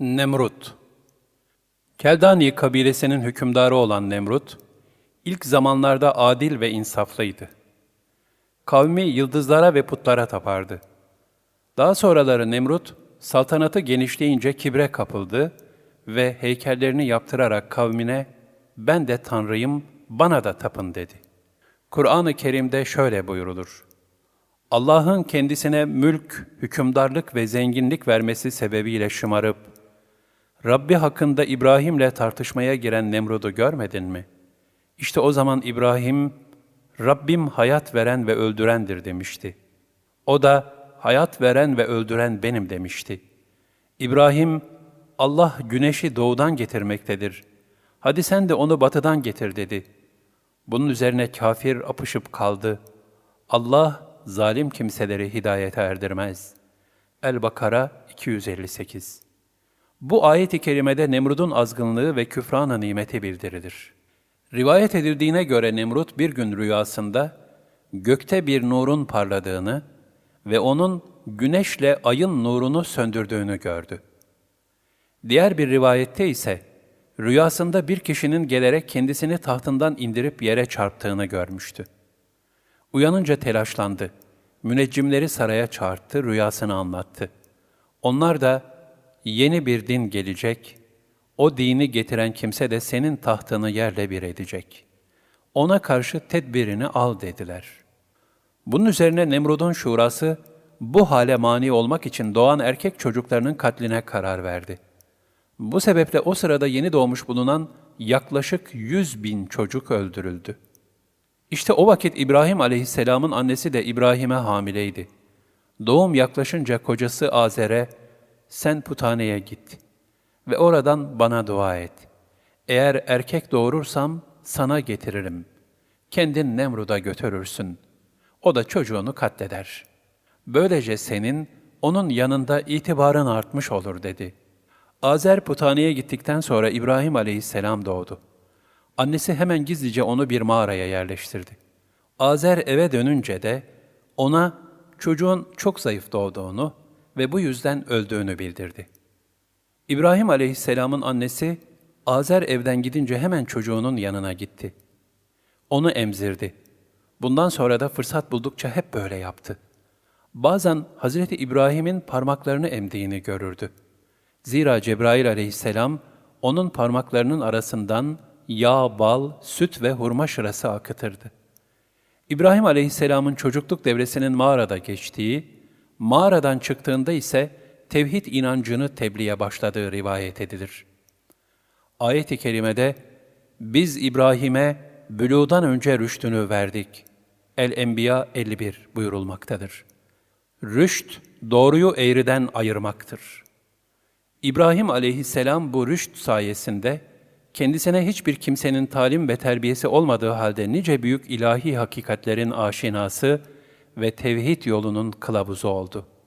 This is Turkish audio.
Nemrut Keldani kabilesinin hükümdarı olan Nemrut, ilk zamanlarda adil ve insaflıydı. Kavmi yıldızlara ve putlara tapardı. Daha sonraları Nemrut, saltanatı genişleyince kibre kapıldı ve heykellerini yaptırarak kavmine, ben de Tanrıyım, bana da tapın dedi. Kur'an-ı Kerim'de şöyle buyurulur. Allah'ın kendisine mülk, hükümdarlık ve zenginlik vermesi sebebiyle şımarıp, Rabbi hakkında İbrahim'le tartışmaya giren Nemrud'u görmedin mi? İşte o zaman İbrahim, Rabbim hayat veren ve öldürendir demişti. O da, hayat veren ve öldüren benim demişti. İbrahim, Allah güneşi doğudan getirmektedir. Hadi sen de onu batıdan getir dedi. Bunun üzerine kafir apışıp kaldı. Allah, zalim kimseleri hidayete erdirmez. El-Bakara 258 Bu ayet-i kerimede Nemrud'un azgınlığı ve küfrana nimeti bildirilir. Rivayet edildiğine göre Nemrut bir gün rüyasında gökte bir nurun parladığını ve onun güneşle ayın nurunu söndürdüğünü gördü. Diğer bir rivayette ise rüyasında bir kişinin gelerek kendisini tahtından indirip yere çarptığını görmüştü. Uyanınca telaşlandı. Müneccimleri saraya çağırttı, rüyasını anlattı. Onlar da yeni bir din gelecek, o dini getiren kimse de senin tahtını yerle bir edecek. Ona karşı tedbirini al dediler. Bunun üzerine Nemrud'un şurası, bu hale mani olmak için doğan erkek çocuklarının katline karar verdi. Bu sebeple o sırada yeni doğmuş bulunan yaklaşık yüz bin çocuk öldürüldü. İşte o vakit İbrahim aleyhisselamın annesi de İbrahim'e hamileydi. Doğum yaklaşınca kocası Azer'e, sen putaneye git ve oradan bana dua et. Eğer erkek doğurursam sana getiririm. Kendin Nemrud'a götürürsün. O da çocuğunu katleder. Böylece senin onun yanında itibarın artmış olur dedi. Azer putaneye gittikten sonra İbrahim aleyhisselam doğdu. Annesi hemen gizlice onu bir mağaraya yerleştirdi. Azer eve dönünce de ona çocuğun çok zayıf doğduğunu ve bu yüzden öldüğünü bildirdi. İbrahim aleyhisselamın annesi Azer evden gidince hemen çocuğunun yanına gitti. Onu emzirdi. Bundan sonra da fırsat buldukça hep böyle yaptı. Bazen Hazreti İbrahim'in parmaklarını emdiğini görürdü. Zira Cebrail aleyhisselam onun parmaklarının arasından yağ, bal, süt ve hurma şırası akıtırdı. İbrahim aleyhisselamın çocukluk devresinin mağarada geçtiği, mağaradan çıktığında ise tevhid inancını tebliğe başladığı rivayet edilir. Ayet-i kerimede, biz İbrahim'e bülûdan önce rüştünü verdik. El-Enbiya 51 buyurulmaktadır. Rüşt, doğruyu eğriden ayırmaktır. İbrahim aleyhisselam bu rüşt sayesinde, kendisine hiçbir kimsenin talim ve terbiyesi olmadığı halde nice büyük ilahi hakikatlerin aşinası ve tevhid yolunun kılavuzu oldu.''